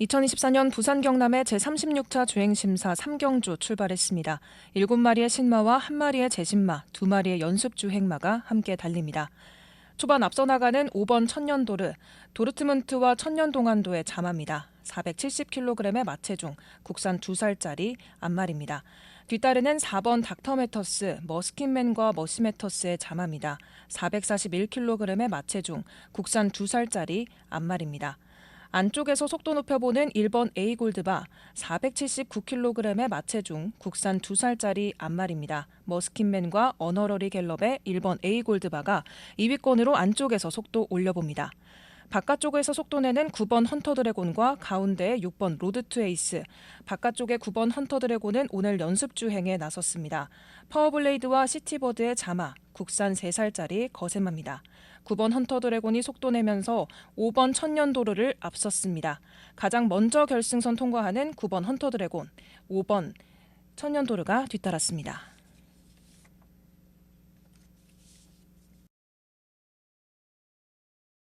2024년 부산 경남의 제36차 주행심사 3경주 출발했습니다. 7마리의 신마와 1마리의 제신마, 2마리의 연습 주행마가 함께 달립니다. 초반 앞서 나가는 5번 천년도르, 도르트문트와 천년동안도의 자마입니다. 470kg의 마체중, 국산 2살짜리 앞말입니다. 뒤따르는 4번 닥터메터스, 머스킨맨과 머시메터스의 자마입니다. 441kg의 마체중, 국산 2살짜리 앞말입니다. 안쪽에서 속도 높여보는 1번 A골드바 479kg의 마체중 국산 2살짜리 앞말입니다. 머스킨맨과 어너러리 갤럽의 1번 A골드바가 2위권으로 안쪽에서 속도 올려봅니다. 바깥쪽에서 속도 내는 9번 헌터 드래곤과 가운데 6번 로드 투 에이스, 바깥쪽의 9번 헌터 드래곤은 오늘 연습 주행에 나섰습니다. 파워블레이드와 시티버드의 자마, 국산 3살짜리 거세마입니다. 9번 헌터 드래곤이 속도 내면서 5번 천년도르를 앞섰습니다. 가장 먼저 결승선 통과하는 9번 헌터 드래곤, 5번 천년도르가 뒤따랐습니다.